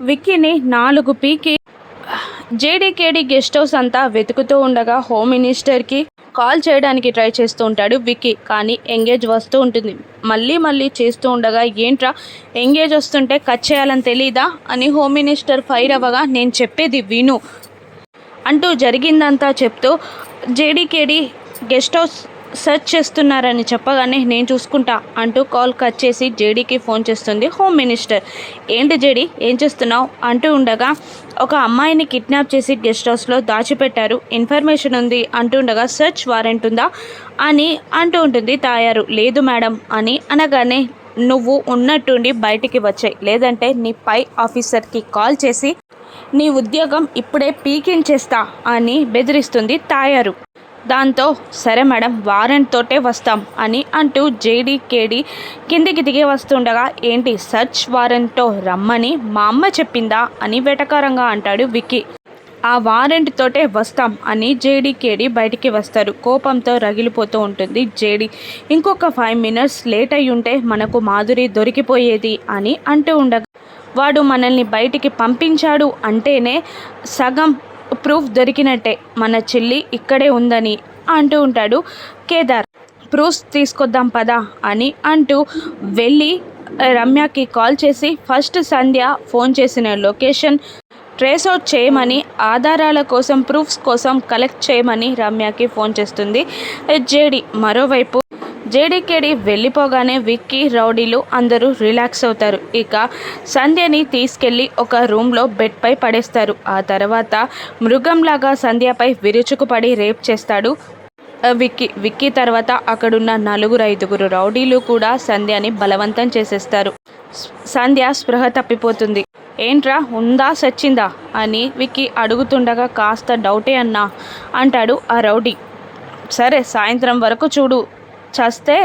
విక్కీని నాలుగు పీకి జేడీకేడి guest house అంతా వెతుకుతూ ఉండగా హోమ్ మినిస్టర్కి కాల్ చేయడానికి ట్రై చేస్తూ ఉంటాడు విక్కీ. కానీ ఎంగేజ్ వస్తూ ఉంటుంది. మళ్ళీ మళ్ళీ చేస్తూ ఉండగా ఏంట్రా? ఎంగేజ్ వస్తుంటే కట్ చేయాలని తెలీదా? అని హోమ్ మినిస్టర్ ఫైర్ అవ్వగా నేను చెప్పేది విను అంటూ జరిగిందంతా చెప్తూ జేడీకేడి గెస్ట్ హౌస్ సెర్చ్ చేస్తున్నారని చెప్పగానే నేను చూసుకుంటా అంటూ కాల్ కట్ చేసి జేడీకి ఫోన్ చేస్తుంది హోమ్ మినిస్టర్. ఏంటి జేడీ ఏం చేస్తున్నావు? అంటూ ఉండగా ఒక అమ్మాయిని కిడ్నాప్ చేసి గెస్ట్ హౌస్లో దాచిపెట్టారు. ఇన్ఫర్మేషన్ ఉంది అంటూ ఉండగా సెర్చ్ వారెంట్ ఉందా? అని అంటూ ఉంటుంది తాయారు. లేదు మేడం అని అనగానే నువ్వు ఉన్నట్టుండి బయటికి వచ్చాయి. లేదంటే నీ పై ఆఫీసర్కి కాల్ చేసి నీ ఉద్యోగం ఇప్పుడే పీకించేస్తా అని బెదిరిస్తుంది తాయారు. దాంతో సరే మేడం వారెంట్ తోటే వస్తాం అని అంటూ జేడీ కేడి కిందికి దిగి వస్తుండగా ఏంటి సర్చ్ వారెంట్తో రమ్మని మా అమ్మ చెప్పిందా అని వెటకారంగా అంటాడు విక్కీ. ఆ వారెంట్ తోటే వస్తాం అని జేడీ కేడి బయటికి వస్తారు. కోపంతో రగిలిపోతూ ఉంటుంది జేడీ. ఇంకొక ఫైవ్ మినిట్స్ లేట్ అయి ఉంటే మనకు మాధురి దొరికిపోయేది అని అంటూ ఉండగా వాడు మనల్ని బయటికి పంపించాడు అంటేనే సగం ప్రూఫ్ దొరికినట్టే మన చెల్లి ఇక్కడే ఉందని అంటూ ఉంటాడు కేదార్. ప్రూఫ్స్ తీసుకొద్దాం పదా అని అంటూ వెళ్ళి రమ్యకి కాల్ చేసి ఫస్ట్ సంధ్య ఫోన్ చేసిన లొకేషన్ ట్రేస్ అవుట్ చేయమని ఆధారాల కోసం ప్రూఫ్స్ కోసం కలెక్ట్ చేయమని రమ్యకి ఫోన్ చేస్తుంది. జేడి మరోవైపు జేడీకేడి వెళ్ళిపోగానే విక్కీ రౌడీలు అందరూ రిలాక్స్ అవుతారు. ఇక సంధ్యని తీసుకెళ్ళి ఒక రూమ్లో బెడ్పై పడేస్తారు. ఆ తర్వాత మృగంలాగా సంధ్యపై విరుచుకుపడి రేప్ చేస్తాడు విక్కీ. విక్కీ తర్వాత అక్కడున్న నలుగురు ఐదుగురు రౌడీలు కూడా సంధ్యని బలవంతం చేసేస్తారు. సంధ్య స్పృహ తప్పిపోతుంది. ఏంట్రా ఉందా సచ్చిందా? అని విక్కీ అడుగుతుండగా కాస్త డౌటే అన్నా అంటాడు ఆ రౌడీ. సరే సాయంత్రం వరకు చూడు చస్తే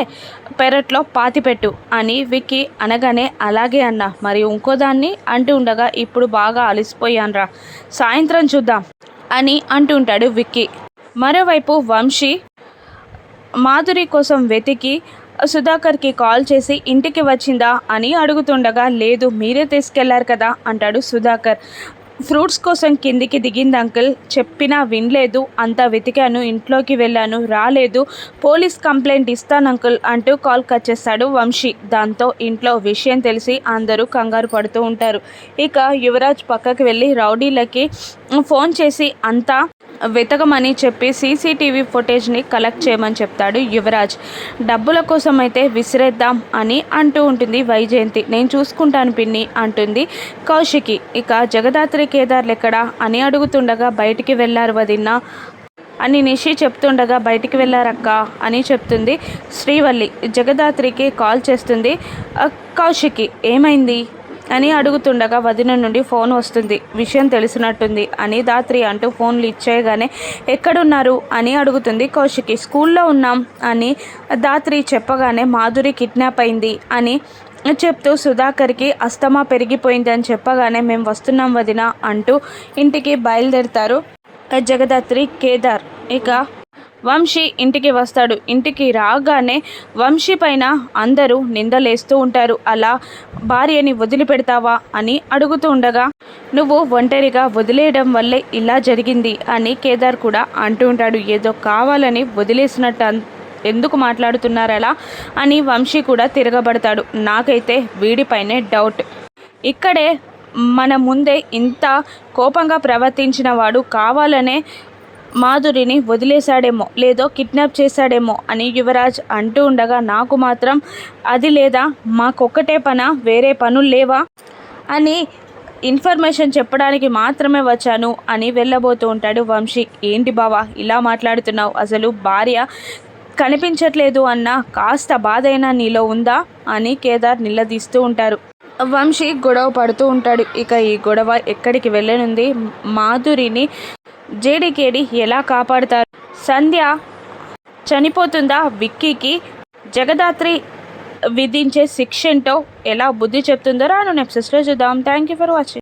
పెరట్లో పాతిపెట్టు అని విక్కీ అనగానే అలాగే అన్న మరి ఇంకోదాన్ని అంటూ ఉండగా ఇప్పుడు బాగా అలసిపోయాన్రా సాయంత్రం చూద్దాం అని అంటుంటాడు విక్కీ. మరోవైపు వంశీ మాధురి కోసం వెతికి సుధాకర్కి కాల్ చేసి ఇంటికి వచ్చిందా? అని అడుగుతుండగా లేదు మీరే తీసుకెళ్ళారు కదా అంటాడు సుధాకర్. ఫ్రూట్స్ కోసం కిందికి దిగింది అంకుల్. చెప్పినా వినలేదు. అంతా వెతికాను. ఇంట్లోకి వెళ్ళాను. రాలేదు. పోలీస్ కంప్లైంట్ ఇస్తాను అంకుల్ అంటూ కాల్ కట్ వంశీ. దాంతో ఇంట్లో విషయం తెలిసి అందరూ కంగారు పడుతూ ఉంటారు. ఇక యువరాజ్ పక్కకి వెళ్ళి రౌడీలకి ఫోన్ చేసి అంతా వెతకమని చెప్పి సీసీటీవీ ఫుటేజ్ని కలెక్ట్ చేయమని చెప్తాడు యువరాజ్. డబ్బుల కోసం అయితే విసిరేద్దాం అని అంటూ ఉంటుంది వైజయంతి. నేను చూసుకుంటాను పిన్ని అంటుంది కౌశికి. ఇక జగదాత్రి కేదార్లు ఎక్కడా అని అడుగుతుండగా బయటికి వెళ్ళారు వదిన్న అని నిషి చెప్తుండగా బయటికి వెళ్ళారక్క అని చెప్తుంది శ్రీవల్లి. జగదాత్రికి కాల్ చేస్తుంది కౌశికి ఏమైంది? అని అడుగుతుండగా వదిన నుండి ఫోన్ వస్తుంది. విషయం తెలిసినట్టుంది. అని దాత్రి అంటూ ఫోన్లు ఇచ్చేయగానే ఎక్కడున్నారు? అని అడుగుతుంది కౌశికి. స్కూల్లో ఉన్నాం అని దాత్రి చెప్పగానే మాధురి కిడ్నాప్ అయింది అని చెప్తూ సుధాకర్కి అస్తమా పెరిగిపోయింది అని చెప్పగానే మేము వస్తున్నాం వదిన అంటూ ఇంటికి బయలుదేరుతారు జగదాత్రి కేదార్. ఇక వంశీ ఇంటికి వస్తాడు. ఇంటికి రాగానే వంశీ పైన అందరూ నిందలేస్తూ ఉంటారు. అలా భార్యని వదిలిపెడతావా? అని అడుగుతూ ఉండగా నువ్వు ఒంటరిగా వదిలేయడం వల్లే ఇలా జరిగింది అని కేదార్ కూడా అంటూ ఉంటాడు. ఏదో కావాలని వదిలేసినట్టు ఎందుకు మాట్లాడుతున్నారు అలా అని వంశీ కూడా తిరగబడతాడు. నాకైతే వీడిపైనే డౌట్. ఇక్కడే మన ముందే ఇంత కోపంగా ప్రవర్తించిన వాడు కావాలనే మాధురిని వదిలేశాడేమో లేదో కిడ్నాప్ చేశాడేమో అని యువరాజ్ అంటూ ఉండగా నాకు మాత్రం అది లేదా మాకొక్కటే పన వేరే పనులు లేవా అని ఇన్ఫర్మేషన్ చెప్పడానికి మాత్రమే వచ్చాను అని వెళ్ళబోతూ ఉంటాడు వంశీ. ఏంటి బావా ఇలా మాట్లాడుతున్నావు? అసలు భార్య కనిపించట్లేదు అన్న కాస్త బాధ అయినా నీలో ఉందా అని కేదార్ నిలదీస్తూ ఉంటారు. వంశీ గొడవ పడుతూ ఉంటాడు. ఇక ఈ గొడవ ఎక్కడికి వెళ్ళనుంది? మాధురిని జేడికేడి ఎలా కాపాడుతారు? సంధ్య చనిపోతుందా? విక్కీకి జగదాత్రి విధించే శిక్ష ఏంటో ఎలా బుద్ధి చెప్తుందో రాను నెప్సెస్లో చూద్దాం. Thank you for watching